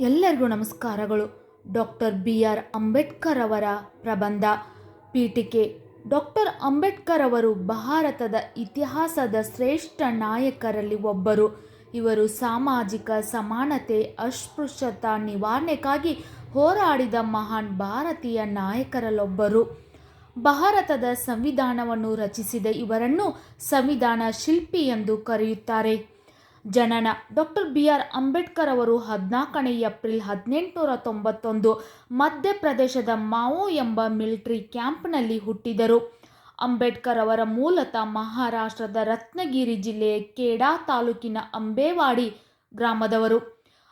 ಎಲ್ಲರಿಗೂ ನಮಸ್ಕಾರಗಳು. Doctor B R Ambedkar ಅವರ ಪ್ರಬಂಧ. ಪೀಠಿಕೆ. ಡಾಕ್ಟರ್ ಅಂಬೇಡ್ಕರ್ ಅವರು ಭಾರತದ ಇತಿಹಾಸದ ಶ್ರೇಷ್ಠ ನಾಯಕರಲ್ಲಿ ಒಬ್ಬರು. ಇವರು ಸಾಮಾಜಿಕ ಸಮಾನತೆ, ಅಸ್ಪೃಶ್ಯತಾ ನಿವಾರಣೆಗಾಗಿ ಹೋರಾಡಿದ ಮಹಾನ್ ಭಾರತೀಯ ನಾಯಕರಲ್ಲೊಬ್ಬರು. ಭಾರತದ ಸಂವಿಧಾನವನ್ನು ರಚಿಸಿದ ಇವರನ್ನು ಸಂವಿಧಾನ ಶಿಲ್ಪಿ ಎಂದು ಕರೆಯುತ್ತಾರೆ. ಜನನ. ಡಾಕ್ಟರ್ ಬಿ ಆರ್ ಅಂಬೇಡ್ಕರ್ ಅವರು ಹದಿನಾಲ್ಕನೇ ಏಪ್ರಿಲ್ ಹದಿನೆಂಟುನೂರ ತೊಂಬತ್ತೊಂದು ಮಧ್ಯಪ್ರದೇಶದ ಮಾವೋ ಎಂಬ ಮಿಲಿಟರಿ ಕ್ಯಾಂಪ್ನಲ್ಲಿ ಹುಟ್ಟಿದರು. ಅಂಬೇಡ್ಕರ್ ಅವರ ಮೂಲತಃ ಮಹಾರಾಷ್ಟ್ರದ ರತ್ನಗಿರಿ ಜಿಲ್ಲೆಯ ಕೇಡಾ ತಾಲೂಕಿನ ಅಂಬೇವಾಡಿ ಗ್ರಾಮದವರು.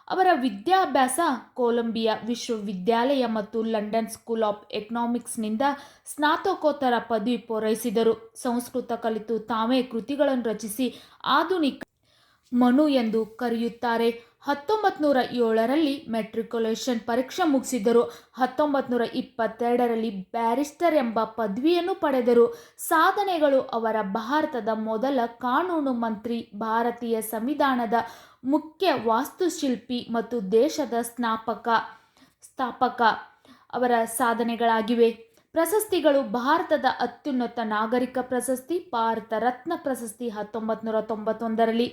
ಅವರ ವಿದ್ಯಾಭ್ಯಾಸ ಕೊಲಂಬಿಯಾ ವಿಶ್ವವಿದ್ಯಾಲಯ ಮತ್ತು ಲಂಡನ್ ಸ್ಕೂಲ್ ಆಫ್ ಎಕನಾಮಿಕ್ಸ್ನಿಂದ ಸ್ನಾತಕೋತ್ತರ ಪದವಿ ಪೂರೈಸಿದರು. ಸಂಸ್ಕೃತ ಕಲಿತು ತಾವೇ ಕೃತಿಗಳನ್ನು ರಚಿಸಿ ಆಧುನಿಕ ಮನು ಎಂದು ಕರೆಯುತ್ತಾರೆ. ಹತ್ತೊಂಬತ್ತು ನೂರ ಏಳರಲ್ಲಿ ಮೆಟ್ರಿಕ್ಯುಲೇಷನ್ ಪರೀಕ್ಷೆ ಮುಗಿಸಿದರು ಹತ್ತೊಂಬತ್ತು ನೂರ ಇಪ್ಪತ್ತೆರಡರಲ್ಲಿ ಬ್ಯಾರಿಸ್ಟರ್ ಎಂಬ ಪದವಿಯನ್ನು ಪಡೆದರು. ಸಾಧನೆಗಳು ಅವರ ಭಾರತದ ಮೊದಲ ಕಾನೂನು ಮಂತ್ರಿ, ಭಾರತೀಯ ಸಂವಿಧಾನದ ಮುಖ್ಯ ವಾಸ್ತುಶಿಲ್ಪಿ ಮತ್ತು ದೇಶದ ಸ್ನಾಪಕ ಸ್ಥಾಪಕ ಅವರ ಸಾಧನೆಗಳಾಗಿವೆ. ಪ್ರಶಸ್ತಿಗಳು ಭಾರತದ ಅತ್ಯುನ್ನತ ನಾಗರಿಕ ಪ್ರಶಸ್ತಿ, ಭಾರತ ರತ್ನ ಪ್ರಶಸ್ತಿ ಹತ್ತೊಂಬತ್ತು ನೂರ ತೊಂಬತ್ತೊಂದರಲ್ಲಿ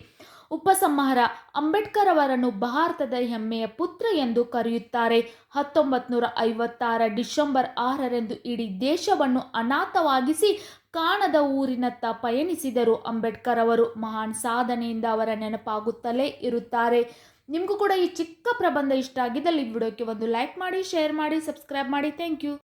ಉಪಸಂಹಾರ ಅಂಬೇಡ್ಕರ್ ಅವರನ್ನು ಭಾರತದ ಹೆಮ್ಮೆಯ ಪುತ್ರ ಎಂದು ಕರೆಯುತ್ತಾರೆ. ಹತ್ತೊಂಬತ್ತು ನೂರ ಐವತ್ತಾರ ಡಿಸೆಂಬರ್ ಆರರಂದು ಇಡೀ ದೇಶವನ್ನು ಅನಾಥವಾಗಿಸಿ ಕಾಣದ ಊರಿನತ್ತ ಪಯಣಿಸಿದರು ಅಂಬೇಡ್ಕರ್ ಅವರು. ಮಹಾನ್ ಸಾಧನೆಯಿಂದ ಅವರ ನೆನಪಾಗುತ್ತಲೇ ಇರುತ್ತಾರೆ. ನಿಮಗೂ ಕೂಡ ಈ ಚಿಕ್ಕ ಪ್ರಬಂಧ ಇಷ್ಟ ಆಗಿದ್ದಲ್ಲಿ ವಿಡಿಯೋಕ್ಕೆ ಒಂದು ಲೈಕ್ ಮಾಡಿ, ಶೇರ್ ಮಾಡಿ, ಸಬ್ಸ್ಕ್ರೈಬ್ ಮಾಡಿ. Thank you.